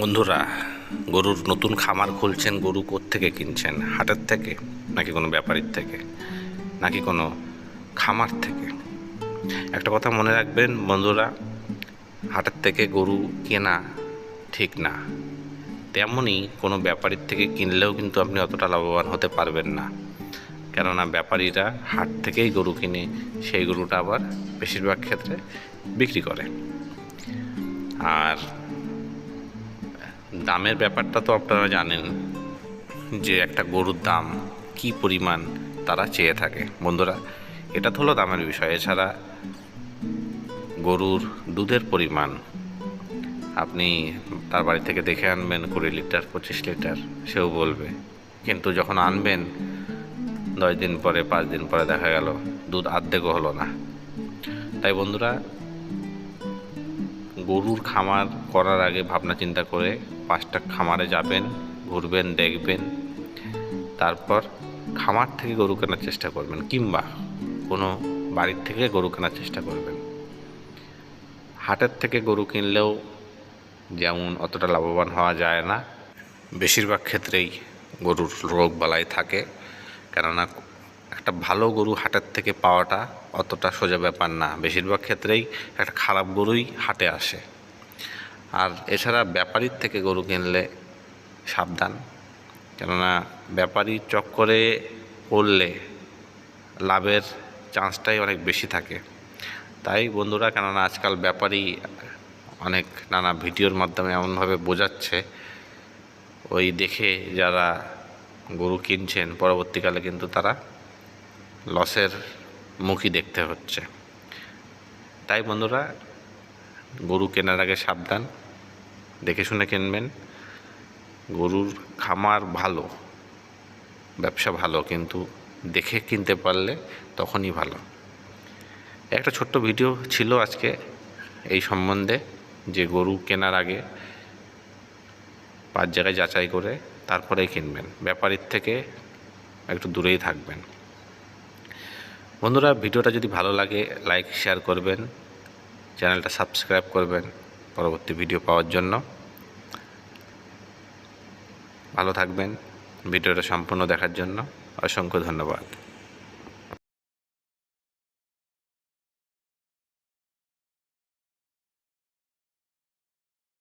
বন্ধুরা, গরুর নতুন খামার খুলছেন, গরু থেকে কিনছেন? হাটের থেকে নাকি কোনো ব্যাপারীর থেকে? নাকি কোনো খামার থেকে? একটা কথা মনে রাখবেন বন্ধুরা, হাটের থেকে গরু কেনা ঠিক না। তেমনই কোনো ব্যাপারীর থেকে কিনলেও কিন্তু আপনি অতটা লাভবান হতে পারবেন না। কেননা ব্যাপারীরা হাট থেকেই গরু কিনে সেই গরুটা আবার বেশিরভাগ ক্ষেত্রে বিক্রি করে। আর দামের ব্যাপারটা তো আপনারা জানেন যে একটা গরুর দাম কি পরিমাণ তারা চেয়ে থাকে। বন্ধুরা, এটা তো হলো দামের বিষয়। এছাড়া গরুর দুধের পরিমাণ, আপনি তার বাড়ি থেকে দেখে আনবেন, কুড়ি লিটার, পঁচিশ লিটার, সেও বলবে। কিন্তু যখন আনবেন, দশ দিন পরে, পাঁচ দিন পরে দেখা গেল, দুধ আর্ধেকও হলো না। তাই বন্ধুরা গরুর খামার করার আগে ভাবনা চিন্তা করে পাঁচটা খামারে যাবেন, ঘুরবেন, দেখবেন। তারপর খামার থেকে গরু কেনার চেষ্টা করবেন কিংবা কোনো বাড়ির থেকে গরু কেনার চেষ্টা করবেন। হাটের থেকে গরু কিনলেও যেমন অতটা লাভবান হওয়া যায় না, বেশিরভাগ ক্ষেত্রেই গরুর রোগ বালাই থাকে। কেননা একটা ভালো গরু হাটের থেকে পাওয়াটা অতটা সোজা ব্যাপার না। বেশিরভাগ ক্ষেত্রেই একটা খারাপ গরুই হাটে আসে। আর এছাড়া ব্যাপারীর থেকে গরু কিনলে সাবধান। কেননা ব্যাপারীর চক্করে পড়লে লাভের চান্সটাই অনেক বেশি থাকে। তাই বন্ধুরা, কেননা আজকাল ব্যাপারী অনেক নানা ভিডিওর মাধ্যমে এমনভাবে বোঝাচ্ছে। ওই দেখে যারা গরু কিনছেন, পরবর্তীকালে কিন্তু তারা লসের মুখই দেখতে হচ্ছে। তাই বন্ধুরা, গরু কেনার আগে সাবধান, দেখে শুনে কিনবেন। গরুর খামার ভালো, ব্যবসা ভালো, কিন্তু দেখে কিনতে পারলে তখনই ভালো। একটা ছোট্ট ভিডিও ছিল আজকে এই সম্বন্ধে, যে গরু কেনার আগে পাঁচ জায়গায় যাচাই করে তারপরেই কিনবেন। ব্যাপারীর থেকে একটু দূরেই থাকবেন। বন্ধুরা, ভিডিওটা যদি ভালো লাগে লাইক শেয়ার করবেন, চ্যানেলটা সাবস্ক্রাইব করবেন পরবর্তী ভিডিও পাওয়ার জন্য। ভালো থাকবেন, ভিডিওটা সম্পূর্ণ দেখার জন্য অসংখ্য ধন্যবাদ।